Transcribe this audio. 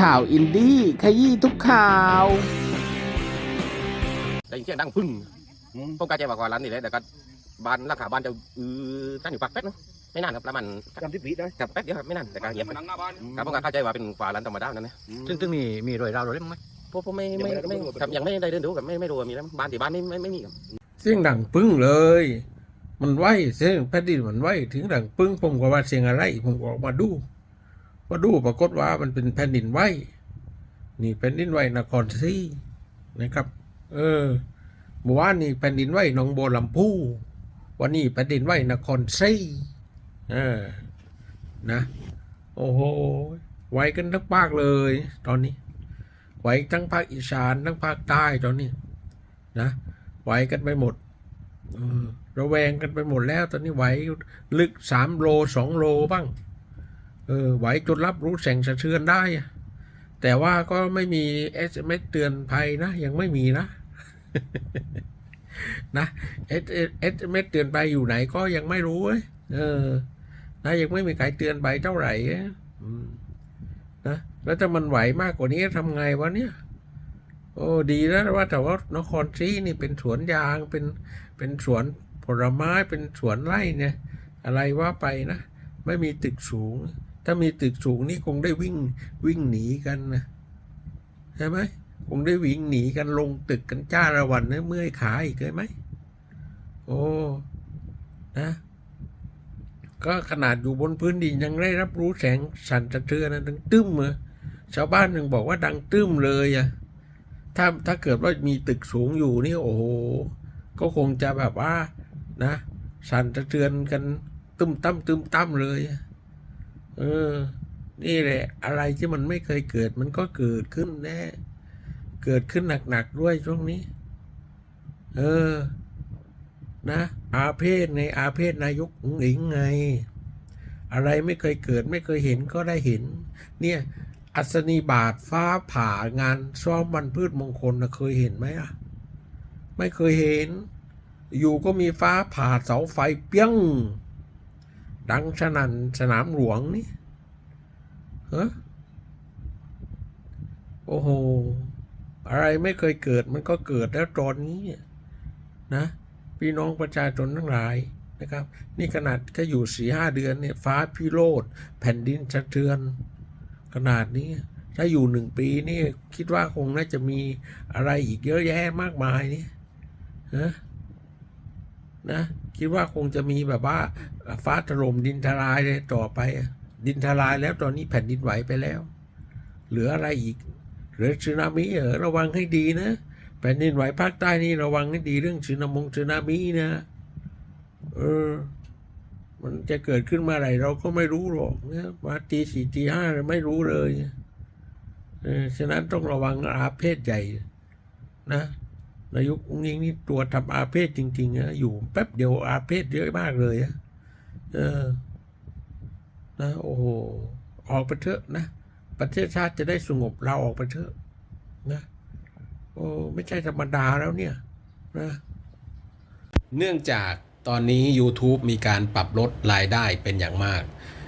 ข่าวอินดี้ขยี้ทุกข่าวได้ยินเสียงดังปึ้งผมกะใจว่าก่อนร้านนี่แหละแต่ก็บ้านราคาบ้านจะอือตั้งอยู่ปากแป๊ดเนอะไม่นานครับประมาณจำที่ปีได้กับแป๊ดเดียวครับไม่นานแต่ก็เงียบไปครับผมก็เข้าใจว่าเป็นฝาร้านธรรมดานั่นนะซึ่งซึ่งมีมีรอยราวรอยเล่มไหมเพราะผมไม่ไม่ไม่ครับยังไม่ได้เดินดูกับไม่ไม่รู้ว่ามีแล้วบ้านที่บ้านนี่ไม่ไม่มีครับเสียงดังปึ้งเลย มันไหวเสียงแผ่นดินมันไหวถึงดังปึ้งผมก็ว่าเสียงอะไร ผมก็ออกมาดู มาดูปรากฏว่ามันเป็นแผ่นดินไหวนี่แผ่นดินไหวนครศรีนะครับ เออเมื่อวานนี่แผ่นดินไหวหนองบัวลำพูวันนี้แผ่นดินไหวนครศรีเออนะ โอ้โหไหวกันทั้งภาคเลย ตอนนี้ไหวทั้งภาคอีสานทั้งภาคใต้ตอนนี้ นะไหวกันไปหมดเออระแวงกันไปหมดแล้ว ตอนนี้ไหวลึกสามโลสองโลบ้าง เออไหวจนรับรู้แสงสะเทือนได้ แต่ว่าก็ไม่มีเอสเมเตือนภัยนะ ยังไม่มีนะนะเอสเอสเมเตือนภัยอยู่ไหนก็ยังไม่รู้เออนะยังไม่มีใครเตือนภัยเท่าไหร่นะแล้วถ้ามันไหวมากกว่านี้ทำไงวะเนี่ย โอ้ดีนะว่าแต่ว่านครศรีนี่เป็นสวนยางเป็นเป็นสวนผลไม้เป็นสวนไร่เนี่ย อะไรว่าไปนะ ไม่มีตึกสูง ถ้ามีตึกสูงนี่คงได้วิ่งวิ่งหนีกันนะใช่ไหมคงได้วิ่งหนีกันลงตึกกันจ้าระวันเนื้อเมื่อยขาอีกเลยไหมโอ้นะก็ขนาดอยู่บนพื้นดินยังได้รับรู้แสงสั่นสะเทือนนะดังตึ้มเลยชาวบ้านยังบอกว่าดังตึ้มเลยอะถ้าถ้าเกิดว่ามีตึกสูงอยู่นี่โอ้โหก็คงจะแบบว่านะ สั่นสะเทือนกันตึมตั้มตึมตั้มเลย เออ นี่แหละ อะไรที่มันไม่เคยเกิด มันก็เกิดขึ้นแน่เกิดขึ้นหนักๆด้วยช่วงนี้ เออ นะ อาเพศในอาเพศนายกอุ๋งอิงไง อะไรไม่เคยเกิดไม่เคยเห็นก็ได้เห็น เนี่ยอัศนีบาทฟ้าผ่างานซ้อมวันพืชมงคลนะเคยเห็นไหมอะ ไม่เคยเห็น อยู่ก็มีฟ้าผ่าเสาไฟเปี้ยง ดังสนั่นสนามหลวงนี่เฮ้โอ้โห อะไรไม่เคยเกิดมันก็เกิดแล้วตอนนี้นะ พี่น้องประชาชนทั้งหลายนะครับ นี่ขนาดแค่อยู่สี่ห้าเดือนเนี่ยฟ้าพิโรธแผ่นดินสะเทือน ขนาดนี้ ถ้าอยู่หนึ่งปีนี่คิดว่าคงน่าจะมีอะไรอีกเยอะแยะมากมายนี่นะนะคิดว่าคงจะมีแบบว่า ฟ้าถล่มดินทลายเลยต่อไป ดินทลายแล้วตอนนี้แผ่นดินไหวไปแล้ว เหลืออะไรอีกเหลือสึนามิเออระวังให้ดีนะแผ่นดินไหวภาคใต้นี่ระวังให้ดีเรื่องสึนามงสึนามินะเออมันจะเกิดขึ้นเมาไหร่เราก็ไม่รู้หรอกนะมาตีสี่ตีห้าไม่รู้เลยเออฉะนั้นต้องระวังอาเพศใหญ่นะนายกอุ้งยิงนี่ตัวทำอาเพศจริงๆนะอยู่แป๊บเดียวอาเพศเยอะมากเลยอะ เออ นะ โอ้โห ออกไปเถอะนะ ประเทศชาติจะได้สงบเราออกไปเถอะ นะ โอ้ ไม่ใช่ธรรมดาแล้วเนี่ย นะ เนื่องจากตอนนี้ YouTube มีการปรับลดรายได้เป็นอย่างมาก